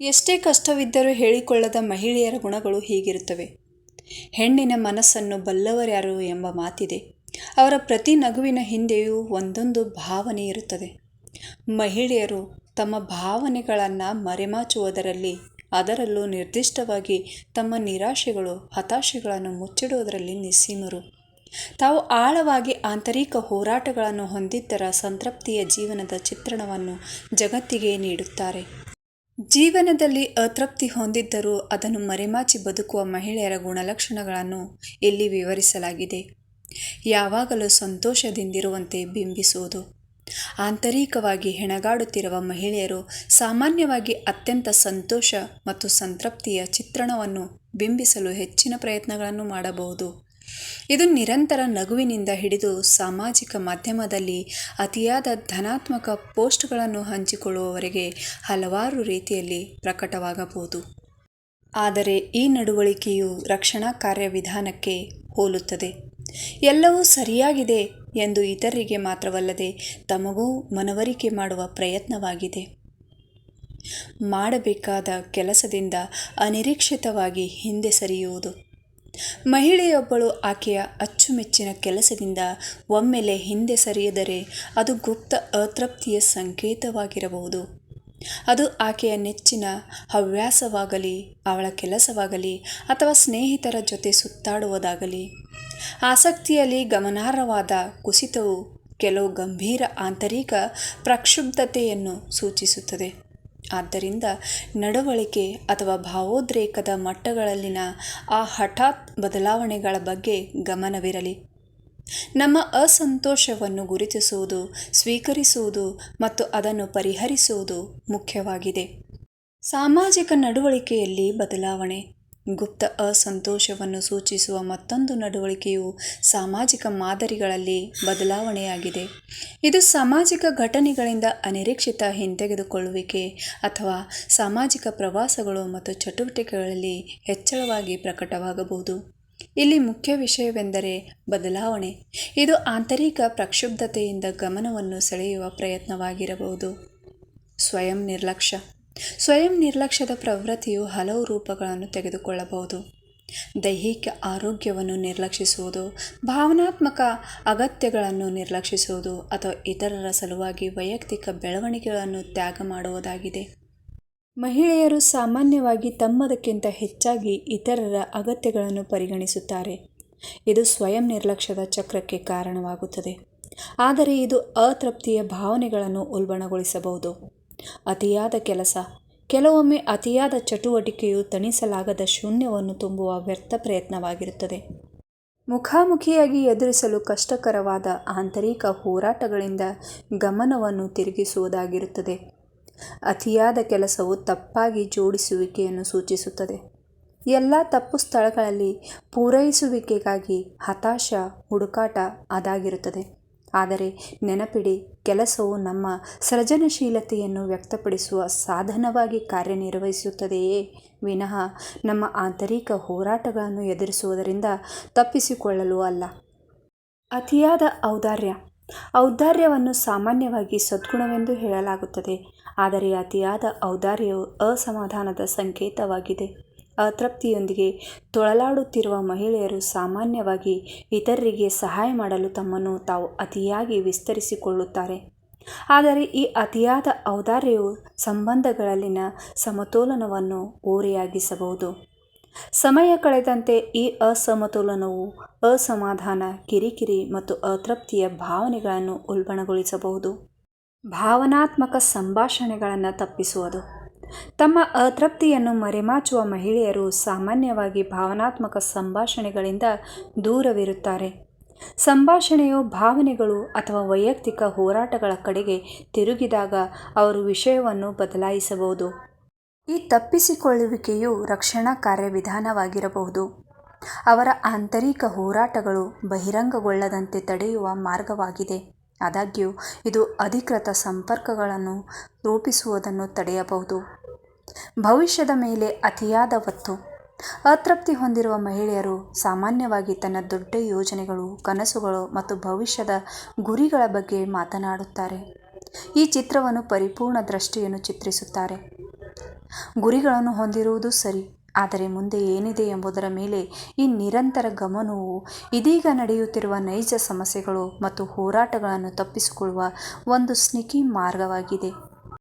ಎಷ್ಟೇ ಕಷ್ಟವಿದ್ದರೂ ಹೇಳಿಕೊಳ್ಳದ ಮಹಿಳೆಯರ ಗುಣಗಳು ಹೀಗಿರುತ್ತವೆ. ಹೆಣ್ಣಿನ ಮನಸ್ಸನ್ನು ಬಲ್ಲವರ್ಯಾರು ಎಂಬ ಮಾತಿದೆ. ಅವರ ಪ್ರತಿ ನಗುವಿನ ಹಿಂದೆಯೂ ಒಂದೊಂದು ಭಾವನೆ ಇರುತ್ತದೆ. ಮಹಿಳೆಯರು ತಮ್ಮ ಭಾವನೆಗಳನ್ನು ಮರೆಮಾಚುವುದರಲ್ಲಿ, ಅದರಲ್ಲೂ ನಿರ್ದಿಷ್ಟವಾಗಿ ತಮ್ಮ ನಿರಾಶೆಗಳು, ಹತಾಶೆಗಳನ್ನು ಮುಚ್ಚಿಡುವುದರಲ್ಲಿ ನಿಸ್ಸೀಮರು. ತಾವು ಆಳವಾಗಿ ಆಂತರಿಕ ಹೋರಾಟಗಳನ್ನು ಹೊಂದಿದ್ದರ ಸಂತೃಪ್ತಿಯ ಜೀವನದ ಚಿತ್ರಣವನ್ನು ಜಗತ್ತಿಗೆ ನೀಡುತ್ತಾರೆ. ಜೀವನದಲ್ಲಿ ಅತೃಪ್ತಿ ಹೊಂದಿದ್ದರೂ ಅದನ್ನು ಮರೆಮಾಚಿ ಬದುಕುವ ಮಹಿಳೆಯರ ಗುಣಲಕ್ಷಣಗಳನ್ನು ಇಲ್ಲಿ ವಿವರಿಸಲಾಗಿದೆ. ಯಾವಾಗಲೂ ಸಂತೋಷದಿಂದಿರುವಂತೆ ಬಿಂಬಿಸುವುದು. ಆಂತರಿಕವಾಗಿ ಹೆಣಗಾಡುತ್ತಿರುವ ಮಹಿಳೆಯರು ಸಾಮಾನ್ಯವಾಗಿ ಅತ್ಯಂತ ಸಂತೋಷ ಮತ್ತು ಸಂತೃಪ್ತಿಯ ಚಿತ್ರಣವನ್ನು ಬಿಂಬಿಸಲು ಹೆಚ್ಚಿನ ಪ್ರಯತ್ನಗಳನ್ನು ಮಾಡಬಹುದು. ಇದು ನಿರಂತರ ನಗುವಿನಿಂದ ಹಿಡಿದು ಸಾಮಾಜಿಕ ಮಾಧ್ಯಮದಲ್ಲಿ ಅತಿಯಾದ ಧನಾತ್ಮಕ ಪೋಸ್ಟ್ಗಳನ್ನು ಹಂಚಿಕೊಳ್ಳುವವರೆಗೆ ಹಲವಾರು ರೀತಿಯಲ್ಲಿ ಪ್ರಕಟವಾಗಬಹುದು. ಆದರೆ ಈ ನಡವಳಿಕೆಯು ರಕ್ಷಣಾ ಕಾರ್ಯವಿಧಾನಕ್ಕೆ ಹೋಲುತ್ತದೆ. ಎಲ್ಲವೂ ಸರಿಯಾಗಿದೆ ಎಂದು ಇತರರಿಗೆ ಮಾತ್ರವಲ್ಲದೆ ತಮಗೂ ಮನವರಿಕೆ ಮಾಡುವ ಪ್ರಯತ್ನವಾಗಿದೆ. ಮಾಡಬೇಕಾದ ಕೆಲಸದಿಂದ ಅನಿರೀಕ್ಷಿತವಾಗಿ ಹಿಂದೆ ಸರಿಯುವುದು. ಮಹಿಳೆಯೊಬ್ಬಳು ಆಕೆಯ ಅಚ್ಚುಮೆಚ್ಚಿನ ಕೆಲಸದಿಂದ ಒಮ್ಮೆಲೆ ಹಿಂದೆ ಸರಿಯದರೆ ಅದು ಗುಪ್ತ ಅತೃಪ್ತಿಯ ಸಂಕೇತವಾಗಿರಬಹುದು. ಅದು ಆಕೆಯ ನೆಚ್ಚಿನ ಹವ್ಯಾಸವಾಗಲಿ, ಅವಳ ಕೆಲಸವಾಗಲಿ ಅಥವಾ ಸ್ನೇಹಿತರ ಜೊತೆ ಸುತ್ತಾಡುವುದಾಗಲಿ. ಆಸಕ್ತಿಯಲ್ಲಿ ಗಮನಾರ್ಹವಾದ ಕುಸಿತವು ಕೆಲವು ಗಂಭೀರ ಆಂತರಿಕ ಪ್ರಕ್ಷುಬ್ಧತೆಯನ್ನು ಸೂಚಿಸುತ್ತದೆ. ಆದ್ದರಿಂದ ನಡವಳಿಕೆ ಅಥವಾ ಭಾವೋದ್ರೇಕದ ಮಟ್ಟಗಳಲ್ಲಿನ ಆ ಹಠಾತ್ ಬದಲಾವಣೆಗಳ ಬಗ್ಗೆ ಗಮನವಿರಲಿ. ನಮ್ಮ ಅಸಂತೋಷವನ್ನು ಗುರುತಿಸುವುದು, ಸ್ವೀಕರಿಸುವುದು ಮತ್ತು ಅದನ್ನು ಪರಿಹರಿಸುವುದು ಮುಖ್ಯವಾಗಿದೆ. ಸಾಮಾಜಿಕ ನಡವಳಿಕೆಯಲ್ಲಿ ಬದಲಾವಣೆ. ಗುಪ್ತ ಅಸಂತೋಷವನ್ನು ಸೂಚಿಸುವ ಮತ್ತೊಂದು ನಡವಳಿಕೆಯು ಸಾಮಾಜಿಕ ಮಾದರಿಗಳಲ್ಲಿ ಬದಲಾವಣೆಯಾಗಿದೆ. ಇದು ಸಾಮಾಜಿಕ ಘಟನೆಗಳಿಂದ ಅನಿರೀಕ್ಷಿತ ಹಿಂತೆಗೆದುಕೊಳ್ಳುವಿಕೆ ಅಥವಾ ಸಾಮಾಜಿಕ ಪ್ರವಾಸಗಳು ಮತ್ತು ಚಟುವಟಿಕೆಗಳಲ್ಲಿ ಹೆಚ್ಚಳವಾಗಿ ಪ್ರಕಟವಾಗಬಹುದು. ಇಲ್ಲಿ ಮುಖ್ಯ ವಿಷಯವೆಂದರೆ ಬದಲಾವಣೆ. ಇದು ಆಂತರಿಕ ಪ್ರಕ್ಷುಬ್ಧತೆಯಿಂದ ಗಮನವನ್ನು ಸೆಳೆಯುವ ಪ್ರಯತ್ನವಾಗಿರಬಹುದು. ಸ್ವಯಂ ನಿರ್ಲಕ್ಷ್ಯ. ಸ್ವಯಂ ನಿರ್ಲಕ್ಷ್ಯದ ಪ್ರವೃತ್ತಿಯು ಹಲವು ರೂಪಗಳನ್ನು ತೆಗೆದುಕೊಳ್ಳಬಹುದು. ದೈಹಿಕ ಆರೋಗ್ಯವನ್ನು ನಿರ್ಲಕ್ಷಿಸುವುದು, ಭಾವನಾತ್ಮಕ ಅಗತ್ಯಗಳನ್ನು ನಿರ್ಲಕ್ಷಿಸುವುದು ಅಥವಾ ಇತರರ ಸಲುವಾಗಿ ವೈಯಕ್ತಿಕ ಬೆಳವಣಿಗೆಗಳನ್ನು ತ್ಯಾಗ ಮಾಡುವುದಾಗಿದೆ. ಮಹಿಳೆಯರು ಸಾಮಾನ್ಯವಾಗಿ ತಮ್ಮದಕ್ಕಿಂತ ಹೆಚ್ಚಾಗಿ ಇತರರ ಅಗತ್ಯಗಳನ್ನು ಪರಿಗಣಿಸುತ್ತಾರೆ. ಇದು ಸ್ವಯಂ ನಿರ್ಲಕ್ಷ್ಯದ ಚಕ್ರಕ್ಕೆ ಕಾರಣವಾಗುತ್ತದೆ. ಆದರೆ ಇದು ಅತೃಪ್ತಿಯ ಭಾವನೆಗಳನ್ನು ಉಲ್ಬಣಗೊಳಿಸಬಹುದು. ಅತಿಯಾದ ಕೆಲಸ. ಕೆಲವೊಮ್ಮೆ ಅತಿಯಾದ ಚಟುವಟಿಕೆಯು ತಣಿಸಲಾಗದ ಶೂನ್ಯವನ್ನು ತುಂಬುವ ವ್ಯರ್ಥ ಪ್ರಯತ್ನವಾಗಿರುತ್ತದೆ. ಮುಖಾಮುಖಿಯಾಗಿ ಎದುರಿಸಲು ಕಷ್ಟಕರವಾದ ಆಂತರಿಕ ಹೋರಾಟಗಳಿಂದ ಗಮನವನ್ನು ತಿರುಗಿಸುವುದಾಗಿರುತ್ತದೆ. ಅತಿಯಾದ ಕೆಲಸವು ತಪ್ಪಾಗಿ ಜೋಡಿಸುವಿಕೆಯನ್ನು ಸೂಚಿಸುತ್ತದೆ. ಎಲ್ಲ ತಪ್ಪು ಸ್ಥಳಗಳಲ್ಲಿ ಪೂರೈಸುವಿಕೆಗಾಗಿ ಹತಾಶ ಹುಡುಕಾಟ ಅದಾಗಿರುತ್ತದೆ. ಆದರೆ ನೆನಪಿಡಿ, ಕೆಲಸವು ನಮ್ಮ ಸೃಜನಶೀಲತೆಯನ್ನು ವ್ಯಕ್ತಪಡಿಸುವ ಸಾಧನವಾಗಿ ಕಾರ್ಯನಿರ್ವಹಿಸುತ್ತದೆಯೇ? ವಿನಃ ನಮ್ಮ ಆಂತರಿಕ ಹೋರಾಟಗಳನ್ನು ಎದುರಿಸುವುದರಿಂದ ತಪ್ಪಿಸಿಕೊಳ್ಳಲು ಅಲ್ಲ. ಅತಿಯಾದ ಔದಾರ್ಯ. ಔದಾರ್ಯವನ್ನು ಸಾಮಾನ್ಯವಾಗಿ ಸದ್ಗುಣವೆಂದು ಹೇಳಲಾಗುತ್ತದೆ, ಆದರೆ ಅತಿಯಾದ ಔದಾರ್ಯವು ಅಸಮಾಧಾನದ ಸಂಕೇತವಾಗಿದೆ. ಅತೃಪ್ತಿಯೊಂದಿಗೆ ತೊಳಲಾಡುತ್ತಿರುವ ಮಹಿಳೆಯರು ಸಾಮಾನ್ಯವಾಗಿ ಇತರರಿಗೆ ಸಹಾಯ ಮಾಡಲು ತಮ್ಮನ್ನು ತಾವು ಅತಿಯಾಗಿ ವಿಸ್ತರಿಸಿಕೊಳ್ಳುತ್ತಾರೆ. ಆದರೆ ಈ ಅತಿಯಾದ ಔದಾರ್ಯವು ಸಂಬಂಧಗಳಲ್ಲಿನ ಸಮತೋಲನವನ್ನು ಓರೆಯಾಗಿಸಬಹುದು. ಸಮಯ ಕಳೆದಂತೆ ಈ ಅಸಮತೋಲನವು ಅಸಮಾಧಾನ, ಕಿರಿಕಿರಿ ಮತ್ತು ಅತೃಪ್ತಿಯ ಭಾವನೆಗಳನ್ನು ಉಲ್ಬಣಗೊಳಿಸಬಹುದು. ಭಾವನಾತ್ಮಕ ಸಂಭಾಷಣೆಗಳನ್ನು ತಪ್ಪಿಸುವುದು. ತಮ್ಮ ಅತೃಪ್ತಿಯನ್ನು ಮರೆಮಾಚುವ ಮಹಿಳೆಯರು ಸಾಮಾನ್ಯವಾಗಿ ಭಾವನಾತ್ಮಕ ಸಂಭಾಷಣೆಗಳಿಂದ ದೂರವಿರುತ್ತಾರೆ. ಸಂಭಾಷಣೆಯು ಭಾವನೆಗಳು ಅಥವಾ ವೈಯಕ್ತಿಕ ಹೋರಾಟಗಳ ಕಡೆಗೆ ತಿರುಗಿದಾಗ ಅವರು ವಿಷಯವನ್ನು ಬದಲಾಯಿಸಬಹುದು. ಈ ತಪ್ಪಿಸಿಕೊಳ್ಳುವಿಕೆಯು ರಕ್ಷಣಾ ಕಾರ್ಯವಿಧಾನವಾಗಿರಬಹುದು. ಅವರ ಆಂತರಿಕ ಹೋರಾಟಗಳು ಬಹಿರಂಗಗೊಳ್ಳದಂತೆ ತಡೆಯುವ ಮಾರ್ಗವಾಗಿದೆ. ಆದಾಗ್ಯೂ, ಇದು ಅಧಿಕೃತ ಸಂಪರ್ಕಗಳನ್ನು ರೂಪಿಸುವುದನ್ನು ತಡೆಯಬಹುದು. ಭವಿಷ್ಯದ ಮೇಲೆ ಅತಿಯಾದ ಒತ್ತು. ಅತೃಪ್ತಿ ಹೊಂದಿರುವ ಮಹಿಳೆಯರು ಸಾಮಾನ್ಯವಾಗಿ ತನ್ನ ದೊಡ್ಡ ಯೋಜನೆಗಳು, ಕನಸುಗಳು ಮತ್ತು ಭವಿಷ್ಯದ ಗುರಿಗಳ ಬಗ್ಗೆ ಮಾತನಾಡುತ್ತಾರೆ. ಈ ಚಿತ್ರವನ್ನು ಪರಿಪೂರ್ಣ ದೃಷ್ಟಿಯನ್ನು ಚಿತ್ರಿಸುತ್ತಾರೆ. ಗುರಿಗಳನ್ನು ಹೊಂದಿರುವುದು ಸರಿ. ಆದರೆ ಮುಂದೆ ಏನಿದೆ ಎಂಬುದರ ಮೇಲೆ ಈ ನಿರಂತರ ಗಮನವು ಇದೀಗ ನಡೆಯುತ್ತಿರುವ ನೈಜ ಸಮಸ್ಯೆಗಳು ಮತ್ತು ಹೋರಾಟಗಳನ್ನು ತಪ್ಪಿಸಿಕೊಳ್ಳುವ ಒಂದು ಸ್ನಿಕಿ ಮಾರ್ಗವಾಗಿದೆ.